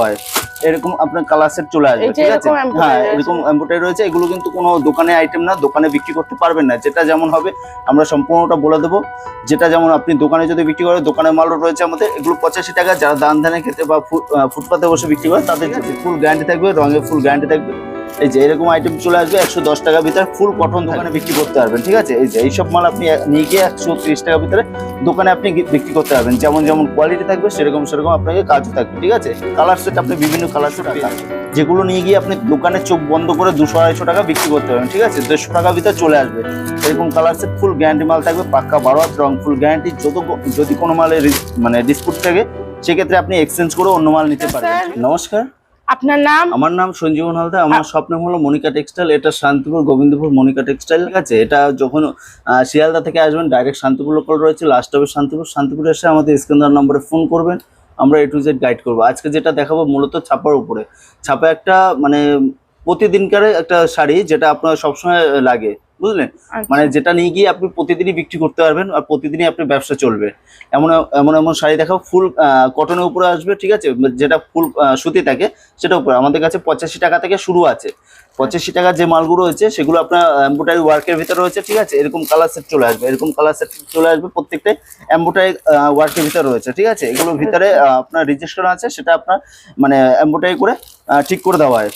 হয় এরকম আপনার কালার সেট চলে আসবে ঠিক আছে? হ্যাঁ এরকম এম্বোটারি রয়েছে এগুলো কিন্তু কোনো দোকানে আইটেম না দোকানে বিক্রি করতে পারবেন না যেটা যেমন হবে আমরা সম্পূর্ণটা বলে দেবো। যেটা যেমন আপনি দোকানে যদি বিক্রি করেন দোকানের মালও রয়েছে আমাদের এগুলো পঁচাশি টাকা যারা দান ধানে খেতে বা ফুটপাতে বসে বিক্রি করে তাদের ফুল গ্যারান্টি থাকবে রঙের ফুল গ্যারান্টি থাকবে। এই যে এরকম আইটেম চলে আসবে একশো দশ টাকার ভিতরে ফুল কটন দোকানে বিক্রি করতে পারবেন ঠিক আছে? এই যে এইসব মাল আপনি নিয়ে গিয়ে একশো ত্রিশ টাকার ভিতরে দোকানে আপনি বিক্রি করতে পারবেন। যেমন যেমন কোয়ালিটি থাকবে সেরকম সেরকম আপনাকে কাজও থাকবে ঠিক আছে? কালার সেট আপনি বিভিন্ন কালার সেট যেগুলো নিয়ে গিয়ে আপনি দোকানে চোখ বন্ধ করে দুশো আড়াইশো টাকা বিক্রি করতে পারবেন ঠিক আছে? দেড়শো টাকার ভিতরে চলে আসবে। এরকম কালার সেট ফুল গ্যারান্টি মাল থাকবে পাক্কা বারো হাত রং ফুল গ্যারান্টি যত যদি কোনো মালের মানে ডিসপুট থাকে সেক্ষেত্রে আপনি এক্সচেঞ্জ করে অন্য মাল নিতে পারবেন। স্যার। নমস্কার। আপনার নাম? আমার নাম সঞ্জীবন হালদার আমার স্বপ্ন হলো মনিকা টেক্সটাইল এটা শান্তিপুর গোবিন্দপুর মনিকা টেক্সটাইল আছে এটা যখন শিয়ালদা থেকে আসবেন ডাইরেক্ট শান্তিপুর লোকাল রয়েছে লাস্ট হবে শান্তিপুর শান্তিপুর এসে আমাদের স্ক্যানার নম্বরে ফোন করবেন আমরা এ টু জেড গাইড করব। আজকে যেটা দেখাবো মূলত ছাপার উপরে। ছাপা একটা মানে প্রতিদিনকার একটা শাড়ি যেটা আপনার সবসময় লাগে। বুঝলেন? আচ্ছা। মানে যেটা নিয়ে গিয়ে আপনি প্রতিদিনই বিক্রি করতে পারবেন আর প্রতিদিনই আপনি ব্যবসা চলবে। এমন এমন এমন শাড়ি দেখাও ফুল কটনের উপরে আসবে ঠিক আছে? যেটা ফুল সুতি থাকে সেটা উপরে। আমাদের কাছে পঁচাশি টাকা থেকে শুরু আছে। পঁচাশি টাকার যে মালগুলো রয়েছে সেগুলো আপনার এম্বোটারি ওয়ার্কের ভিতরে রয়েছে ঠিক আছে? এরকম কালার সেট চলে আসবে এরকম কালার সেট চলে আসবে প্রত্যেকটাই এম্বোটারি ওয়ার্কের ভিতরে রয়েছে ঠিক আছে? এগুলোর ভিতরে আপনার রেজিস্ট্রেশন আছে সেটা আপনার মানে এম্বোটারি করে ঠিক করে দেওয়া হয়।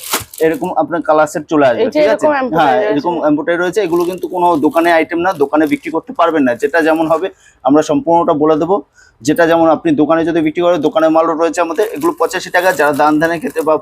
এরকম আপনার কালার সেট চলে আসবে ঠিক আছে? হ্যাঁ এরকম এম্বোটারি রয়েছে এগুলো কিন্তু কোনো দোকানে আইটেম না দোকানে বিক্রি করতে পারবেন না। যেটা যেমন হবে আমরা সম্পূর্ণটা বলে দেবো। যেটা যেমন আপনি দোকানে যদি বিক্রি করেন দোকানের মালও রয়েছে আমাদের। এগুলো পঁচাশি টাকা যারা দান ধানে খেতে বা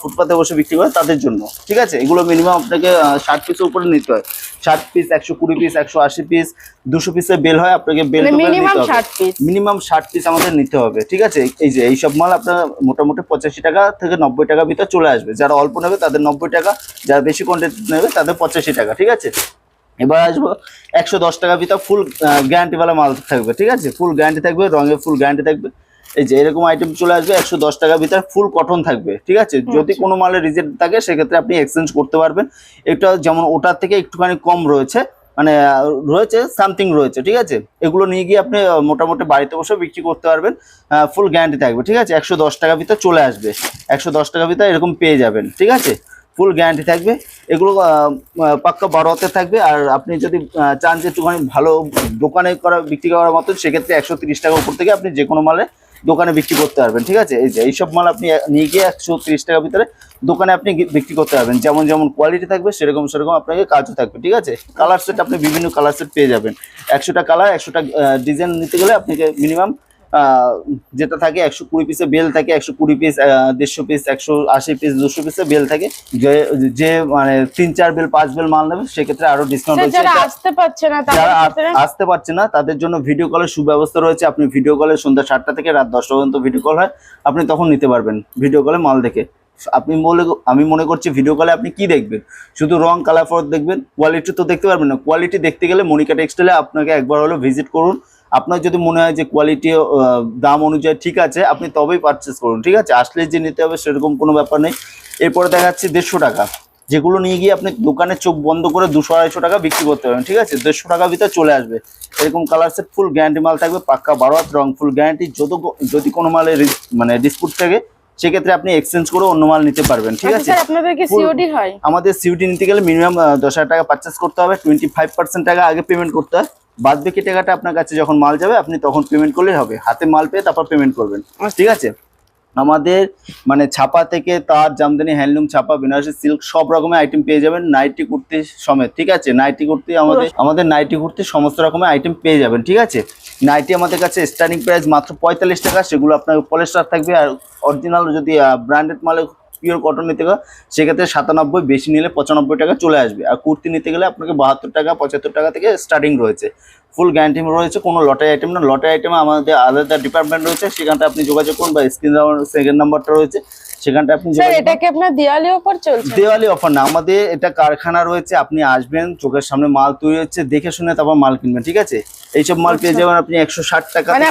ফুটপাতে বসে বিক্রি করে তাদের জন্য ঠিক আছে? এগুলো মিনিমাম আপনাকে ষাট পিসের উপরে নিতে হয়। ষাট পিস একশো কুড়ি পিস একশো আশি পিস দুশো পিসের বেল হয় আপনাকে বেল মানে মিনিমাম ষাট পিস মিনিমাম ষাট পিস আমাদের নিতে হবে ঠিক আছে? এই যে এইসব মাল আপনার মোটামুটি পঁচাশি টাকা থেকে নব্বই টাকা ভিতরে চলে আসবে। যারা অল্প নেবে তাদের নব্বই টাকা যারা বেশি কোয়ান্টিটি নেবে তাদের পঁচাশি টাকা ঠিক আছে? এবার আসব একশো দশ টাকা ভিতর ফুল গ্যারান্টিওয়ালা মাল থাকবে ঠিক আছে? ফুল গ্যারান্টি থাকবে রঙের ফুল গ্যারান্টি থাকবে। এই যে এরকম আইটেম চলে আসবে একশো দশ টাকার ভিতরে ফুল কটন থাকবে ঠিক আছে? যদি আচ্ছা। কোনো মালের রিজেক্ট থাকে সেক্ষেত্রে আপনি এক্সচেঞ্জ করতে পারবেন। এটা যেমন ওটার থেকে একটুখানি কম রয়েছে মানে রয়েছে সামথিং রয়েছে ঠিক আছে? এগুলো নিয়ে গিয়ে আপনি মোটামুটি বাড়িতে বসে বিক্রি করতে পারবেন ফুল গ্যারান্টি থাকবে ঠিক আছে? একশো দশ টাকার ভিতর চলে আসবে একশো দশ টাকার ভিতর এরকম পেয়ে যাবেন ঠিক আছে? ফুল গ্যারান্টি থাকবে এগুলো পাক্কা বারো হাতে থাকবে আর আপনি যদি চান যে একটুখানি ভালো দোকানে করা বিক্রি করার মতন সেক্ষেত্রে একশো তিরিশ টাকার উপর থেকে আপনি যে কোনো মালে দোকানে বিক্রি করতে পারবেন, ঠিক আছে? এই যে, এইসব মাল আপনি নিয়ে গিয়ে একশো টাকার ভিতরে দোকানে আপনি বিক্রি করতে পারবেন। যেমন যেমন কোয়ালিটি থাকবে, সেরকম সেরকম আপনাকে কাজও থাকবে, ঠিক আছে? কালার সেট আপনি বিভিন্ন কালার সেট পেয়ে যাবেন। একশোটা কালার একশোটা ডিজাইন নিতে গেলে আপনাকে মিনিমাম যেটা থাকে একশো কুড়ি পিসে বেল থাকে একশো কুড়ি পিস দেড়শো পিস একশো আশি পিস দুশো পিসে বেল থাকে। যে যে মানে তিন চার বেল পাঁচ বেল মাল নেবে সেক্ষেত্রে আরও ডিসকাউন্ট রয়েছে। যারা আসতে পারছে না যারা আসতে পারছে না তাদের জন্য ভিডিও কলের সুব্যবস্থা রয়েছে। আপনি ভিডিও কলে সন্ধ্যা সাতটা থেকে রাত দশটা পর্যন্ত ভিডিও কল হয় আপনি তখন নিতে পারবেন ভিডিও কলে মাল দেখে। আপনি বলে আমি মনে করছি ভিডিও কলে আপনি কি দেখবেন? শুধু রং কালার ফর দেখবেন কোয়ালিটি তো দেখতে পারবেন না। কোয়ালিটি দেখতে গেলে মনিকা টেক্সটাইলে আপনাকে একবার হলো ভিজিট করুন। আপনার যদি মনে হয় যে কোয়ালিটি দাম অনুযায়ী ঠিক আছে আপনি তবেই পারচেস করুন ঠিক আছে? আসলে যে নিতে হবে সেরকম কোনো ব্যাপার নেই। এরপরে দেখা যাচ্ছে দেড়শো টাকা। যেগুলো নিয়ে গিয়ে আপনি দোকানে চোখ বন্ধ করে দুশো আড়াইশো টাকা বিক্রি করতে পারবেন ঠিক আছে? দেড়শো টাকার ভিতরে চলে আসবে। এরকম কালার সেট ফুল গ্যারান্টি মাল থাকবে পাক্কা বারো হাত রং ফুল গ্যারান্টি যত যদি কোনো মালের রি- মানে ডিসপুট থাকে সেক্ষেত্রে আপনি এক্সচেঞ্জ করে অন্য মাল নিতে পারবেন ঠিক আচ্ছা আছে? আমাদের সিউটি নিতে গেলে মিনিমাম দশ হাজার টাকা পারচেস করতে হবে টোয়েন্টি ফাইভ পার্সেন্ট টাকা আগে পেমেন্ট করতে হয়। বাদ বাকি টাকাটা আপনার কাছে যখন মাল যাবে আপনি তখন পেমেন্ট করলেই হবে। হাতে মাল পেয়ে তারপর পেমেন্ট করবেন। ঠিক আছে? আমাদের মানে ছাপা থেকে তার জামদানি হ্যান্ডলুম ছাপা বেনারসি সিল্ক সব রকমের আইটেম পেয়ে যাবেন। নাইটি কুর্তি সমেত ঠিক আছে? নাইটি কুর্তি আমাদের আমাদের নাইটি কুর্তি সমস্ত রকমের আইটেম পেয়ে যাবেন ঠিক আছে? নাইটি আমাদের কাছে স্টার্টিং প্রাইস মাত্র পঁয়তাল্লিশ টাকা সেগুলো আপনার পলেস্টার থাকবে। আর অরিজিনাল যদি ব্র্যান্ডেড মালে পিওর কটন নিতে গেলে সেক্ষেত্রে সাতানব্বই বেশি নিলে পঁচানব্বই টাকা চলে আসবে। আর কুর্তি নিতে গেলে আপনাকে বাহাত্তর টাকা, পঁচাত্তর টাকা থেকে স্টার্টিং রয়েছে। ফুল গ্যারান্টি রয়েছে কোনো লটারি আইটেম না লটারি আইটেমে আমাদের আলাদা ডিপার্টমেন্ট রয়েছে সেখানটা আপনি যোগাযোগ করুন বা স্ক্রিন সেকেন্ড নাম্বারটা রয়েছে সেখানটা আপনি স্যার যোগাযোগ এটা আপনার দিওয়ালি অফার চলছে দেওয়ালি অফার না আমাদের এটা কারখানা রয়েছে আপনি আসবেন চোখের সামনে মাল তৈরি হচ্ছে দেখে শুনে তারপর মাল কিনবেন ঠিক আছে এইসব মাল পেয়ে আচ্ছা। যাবেন আপনি একশো ষাট টাকা মানে।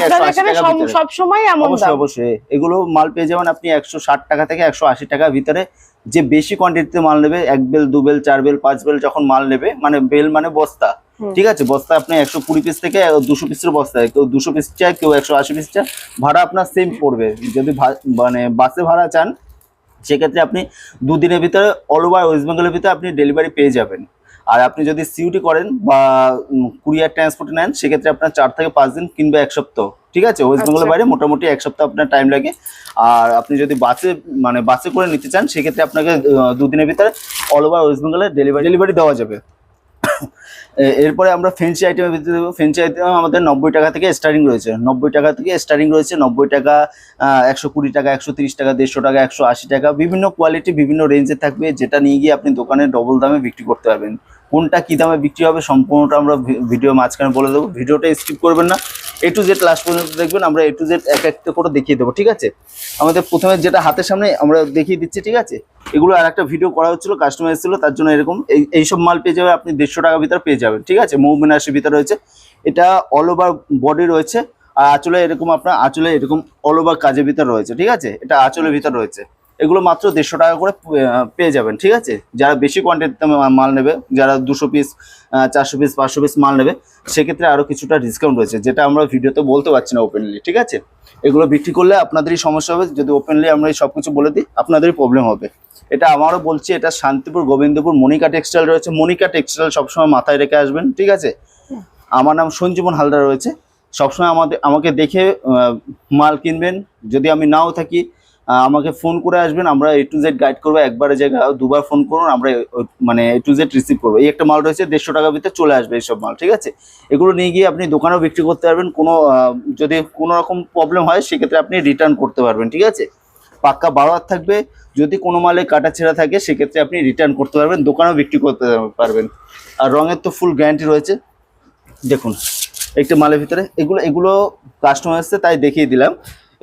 সব সময় এমন অবশ্যই অবশ্যই এগুলো মাল পেয়ে যাবেন আপনি একশো ষাট টাকা থেকে একশো আশি টাকার ভিতরে যে বেশি কোয়ান্টিটিতে মাল নেবে এক বেল দু বেল চার বেল পাঁচ বেল যখন মাল নেবে মানে বেল মানে বস্তা। ঠিক আছে? বস্তা আপনি একশো কুড়ি পিস থেকে দুশো পিসের বস্তায় কেউ দুশো পিস চায় কেউ একশো আশি পিস চায় ভাড়া আপনার সেম পড়বে। যদি মানে বাসে ভাড়া চান সেক্ষেত্রে আপনি দুদিনের ভিতরে অল ওভার ওয়েস্ট বেঙ্গলের ভিতরে আপনি ডেলিভারি পেয়ে যাবেন। আর আপনি যদি সিউটি করেন বা কুরিয়ার ট্রান্সপোর্ট নেন সেক্ষেত্রে আপনার চার থেকে পাঁচ দিন কিংবা এক সপ্তাহ। ঠিক আছে? ওয়েস্ট বেঙ্গলের আচ্ছা। বাইরে মোটামুটি এক সপ্তাহ আপনার টাইম লাগে। আর আপনি যদি বাসে মানে বাসে করে নিতে চান সেক্ষেত্রে আপনাকে দুদিনের ভিতরে অল ওভার ওয়েস্ট বেঙ্গলে ডেলিভারি ডেলিভারি দেওয়া যাবে। এরপরে আমরা ফেন্সি আইটেমের ভিতরে দেবো। ফেন্সি আইটেম আমাদের নব্বই টাকা থেকে স্টার্টিং রয়েছে। নব্বই টাকা থেকে স্টার্টিং রয়েছে। নব্বই টাকা একশো কুড়ি টাকা, একশো তিরিশ টাকা, দেড়শো টাকা, একশো আশি টাকা, বিভিন্ন কোয়ালিটি বিভিন্ন রেঞ্জে থাকবে। যেটা নিয়ে গিয়ে আপনি দোকানে ডবল দামে বিক্রি করতে পারবেন। কোনটা কী দামে বিক্রি হবে সম্পূর্ণটা আমরা ভিডিও মাঝখানে বলে দেবো। ভিডিওটা স্কিপ করবেন না। এ টু জেড লাস্ট পর্যন্ত দেখবেন, আমরা এ টু জেড এক একটা করে দেখিয়ে দেবো, ঠিক আছে? আমাদের প্রথমে যেটা হাতের সামনে আমরা দেখিয়ে দিচ্ছি, ঠিক আছে? এগুলো আর একটা ভিডিও করা হচ্ছিল কাস্টমার এসেছিল তার জন্য এরকম এই, এইসব মাল পেয়ে যাবে, আপনি দেড়শো টাকার ভিতরে পেয়ে যাবেন, ঠিক আছে? মৌ বিনাশের ভিতরে রয়েছে। এটা অল ওভার বডি রয়েছে, আর আঁচলে এরকম আপনার, আঁচলে এরকম অল ওভার কাজের ভিতর রয়েছে, ঠিক আছে? এটা আঁচলের ভিতর রয়েছে। এগুলো মাত্র দেড়শো টাকা করে পেয়ে যাবেন, ঠিক আছে? যারা বেশি কোয়ান্টিটিতে মাল নেবে, যারা দুশো পিস চারশো পিস পাঁচশো পিস মাল নেবে, সেক্ষেত্রে আরও কিছুটা ডিসকাউন্ট রয়েছে, যেটা আমরা ভিডিওতে বলতে পারছি না ওপেনলি ঠিক আছে? এগুলো বিক্রি করলে আপনাদেরই সমস্যা হবে, যদি ওপেনলি আমরা এই সব কিছু বলে দিই, আপনাদেরই প্রবলেম হবে। এটা আমারও বলছি, এটা শান্তিপুর, গোবিন্দপুর মনিকা টেক্সটাইল রয়েছে মনিকা টেক্সটাইল সবসময় মাথায় রেখে আসবেন, ঠিক আছে? আমার নাম সঞ্জীবন হালদার রয়েছে, সবসময় আমাদের, আমাকে দেখে মাল কিনবেন, যদি আমি নাও থাকি আমাকে ফোন করে আসবেন, আমরা এ টু জেড গাইড করব, একবারে জায়গা দুবার ফোন করুন, আমরা মানে এ টু জেড রিসিভ করব। এই একটা মাল রয়েছে, দেড়শো টাকার ভিতরে চলে আসবে এইসব মাল, ঠিক আছে? এগুলো নিয়ে গিয়ে আপনি দোকানেও বিক্রি করতে পারবেন, কোনো যদি কোনো রকম প্রবলেম হয়, সেক্ষেত্রে আপনি রিটার্ন করতে পারবেন, ঠিক আছে? পাক্কা বারো থাকবে, যদি কোনো মালে কাটা ছেঁড়া থাকে, সেক্ষেত্রে আপনি রিটার্ন করতে পারবেন, দোকানেও বিক্রি করতে পারবেন। আর রঙের তো ফুল গ্যারান্টি রয়েছে। দেখুন, একটা মালের ভিতরে, এগুলো এগুলো কাস্টমার এসছে, তাই দেখিয়ে দিলাম।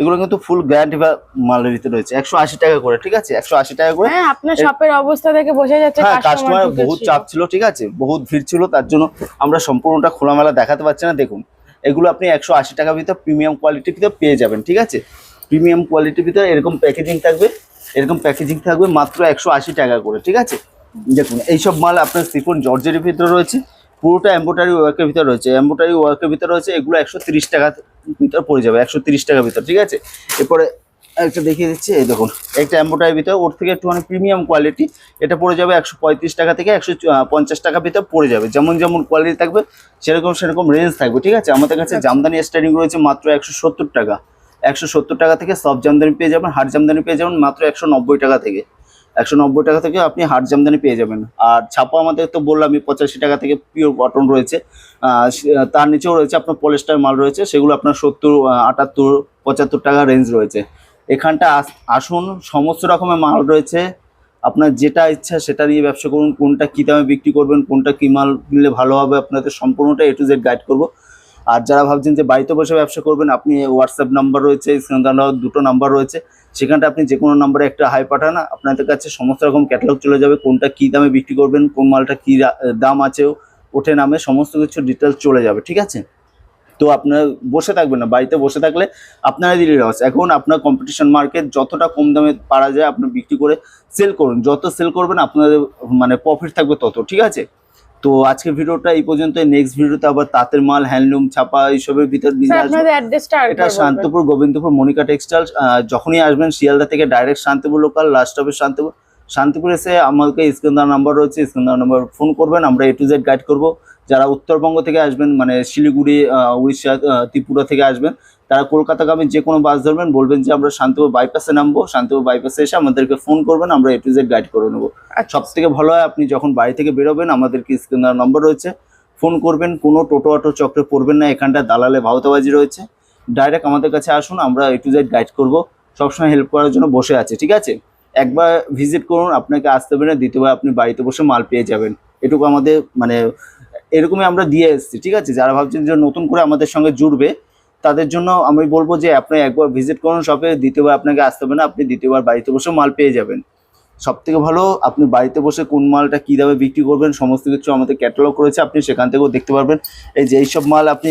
এগুলো কিন্তু ফুল গ্যারান্টি বা মালের ভিতরে রয়েছে। একশো আশি টাকা করে ঠিক আছে? একশো আশি টাকা করে হ্যাঁ আপনার শপের অবস্থা দেখে বোঝা যাচ্ছে হ্যাঁ কাস্টমার বহুত চাপ ছিল ঠিক আছে? বহুত ভিড় ছিল তার জন্য আমরা সম্পূর্ণটা খোলামেলা দেখাতে পারছি না। দেখুন এগুলো আপনি একশো আশি টাকার ভিতরে প্রিমিয়াম কোয়ালিটির ভিতরে পেয়ে যাবেন ঠিক আছে? প্রিমিয়াম কোয়ালিটির ভিতরে এরকম প্যাকেজিং থাকবে এরকম প্যাকেজিং থাকবে মাত্র একশো আশি টাকা করে ঠিক আছে? দেখুন এইসব মাল আপনার সিফোন জর্জের ভিতরে রয়েছে পুরোটা এম্বোটারি ওয়ার্কের ভিতরে রয়েছে। এম্বোটারি ওয়ার্কের ভিতরে রয়েছে এগুলো একশো তিরিশ টাকা ভিতর পড়ে যাবে একশো তিরিশ টাকার ভিতর ঠিক আছে? এরপরে একটা দেখিয়ে দিচ্ছি এই দেখুন একটা এম্বোটারির ভিতরে ওর থেকে একটুখানি প্রিমিয়াম কোয়ালিটি এটা পড়ে যাবে একশো পঁয়ত্রিশ টাকা থেকে একশো পঞ্চাশ টাকার ভিতর পড়ে যাবে যেমন যেমন কোয়ালিটি থাকবে সেরকম সেরকম রেঞ্জ থাকবে ঠিক আছে? আমাদের কাছে জামদানি স্টার্টিং রয়েছে মাত্র একশো সত্তর টাকা একশো সত্তর টাকা থেকে সব জামদানি পেয়ে যাবেন হাট জামদানি পেয়ে যাবেন মাত্র একশো নব্বই টাকা থেকে। একশো নব্বই টাকা থেকে আপনি হাট জামদানি পেয়ে যাবেন। আর ছাপা আমাদের তো বললাম আমি পঁচাশি টাকা থেকে পিওর কটন রয়েছে। তার নিচেও রয়েছে আপনার পলিস্টার মাল রয়েছে, সেগুলো আপনার সত্তর আটাত্তর, পঁচাত্তর টাকা রেঞ্জ রয়েছে। এখানটা আস- আসুন, সমস্ত রকমের মাল রয়েছে। আপনার যেটা ইচ্ছা সেটা নিয়ে ব্যবসা করুন, কোনটা কী দামে বিক্রি করবেন, কোনটা কী মাল কিনলে ভালো হবে, আপনাদের সম্পূর্ণটা এ টু জেড গাইড করব। আর যারা ভাবছেন যে বাড়িতে বসে ব্যবসা করবেন, আপনি হোয়াটসঅ্যাপ নাম্বার রয়েছে দুটো নাম্বার রয়েছে। সেখানটা আপনি যে কোনো নাম্বারে একটা হাই পাঠান, আপনাদের কাছে সমস্ত রকম ক্যাটালগ চলে যাবে, কোনটা কী দামে বিক্রি করবেন, কোন মালটা কী দাম আছে, ওঠে নামে সমস্ত কিছু ডিটেলস চলে যাবে, ঠিক আছে? তো আপনার বসে থাকবেন না, বাড়িতে বসে থাকলে আপনারা দিলে লস এখন আপনার কম্পিটিশন মার্কেট যতটা কম দামে পারা যায়, আপনি বিক্রি করে সেল করুন। যত সেল করবেন, আপনাদের মানে প্রফিট থাকবে তত, ঠিক আছে? তো আজকের ভিডিওটা এই পর্যন্ত নেক্সট ভিডিওতে আবার তাঁতের মাল হ্যান্ডলুম ছাপা এইসবের ভিতর এটা শান্তিপুর গোবিন্দপুর মনিকা টেক্সটাইল যখনই আসবেন শিয়ালদা থেকে ডাইরেক্ট শান্তিপুর লোকাল লাস্ট স্টপে শান্তিপুর। শান্তিপুর এসে আমাকে স্ক্রিনদার নাম্বার রয়েছে স্ক্রিনদার নাম্বার ফোন করবেন আমরা এ টু জেড গাইড করব। যারা উত্তরবঙ্গ থেকে আসবেন মানে শিলিগুড়ি আহ, উড়িষ্যা ত্রিপুরা থেকে আসবেন তারা কলকাতাগামী যে কোনো বাস ধরবেন বলবেন যে আমরা শান্তিপুর বাইপাসে নামবো শান্তিপুর বাইপাসে এসে আমাদেরকে ফোন করবেন আমরা এ টু জেড গাইড করে নেব। আচ্ছা। সব থেকে ভালো হয় আপনি যখন বাড়ি থেকে বেরোবেন আমাদেরকে স্ক্রিনার নম্বর রয়েছে? ফোন করবেন কোনো টোটো অটো চক্রে পড়বেন না এখানটা দালালে ভাওতাবাজি রয়েছে। ডাইরেক্ট আমাদের কাছে আসুন আমরা এ টু জেড গাইড করব। সবসময় হেল্প করার জন্য বসে আছে ঠিক আছে? একবার ভিজিট করুন আপনাকে আসতে হবে না দ্বিতীয়বার আপনি বাড়িতে বসে মাল পেয়ে যাবেন। এটুকু আমাদের মানে এরকমই আমরা দিয়ে এসেছি ঠিক আছে? যারা ভাবছেন যে নতুন করে আমাদের সঙ্গে জুড়বে তাদের জন্য আমি বলব যে আপনি একবার ভিজিট করুন শপে দ্বিতীয়বার আপনাকে আসতে হবে না, আপনি দ্বিতীয়বার বাড়িতে বসে মাল পেয়ে যাবেন। সব থেকে ভালো, আপনি বাড়িতে বসে কোন মালটা কী দামে বিক্রি করবেন, সমস্ত কিছু আমাদের ক্যাটালগ রয়েছে আপনি সেখান থেকেও দেখতে পারবেন। এই যে এইসব মাল আপনি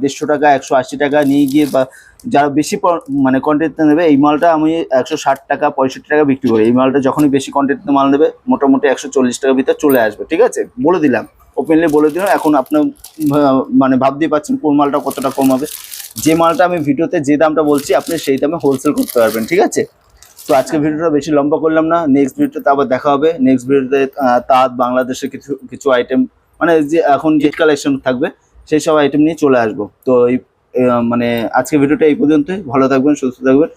দেড়শো টাকা, একশো আশি টাকা নিয়ে গিয়ে বা যারা বেশি মানে কন্টেন্ট নেবে, এই মালটা আমি একশো ষাট টাকা, পঁয়ষট্টি টাকা বিক্রি করি। এই মালটা যখনই বেশি কন্টেন্ট মাল নেবে, মোটামুটি একশো চল্লিশ টাকার ভিতরে চলে আসবে, ঠিক আছে? বলে দিলাম। ওপেনলি বলে দিলাম, এখন আপনার মানে ভাবতেই পারছেন কোন মালটা কতটা কম হবে। যে মালটা আমি ভিডিওতে যে দামটা বলছি, আপনি সেই দামে হোলসেল করতে পারবেন, ঠিক আছে? তো আজকে ভিডিওটা বেশি লম্বা করলাম না নেক্সট ভিডিওতে আবার দেখা হবে। নেক্সট ভিডিওতে তাঁত, বাংলাদেশের কিছু কিছু আইটেম মানে যে এখন যে কালেকশন থাকবে, সেই সব আইটেম নিয়ে চলে আসব। তো এই মানে আজকে ভিডিওটা এই পর্যন্তই। ভালো থাকবেন, সুস্থ থাকবেন।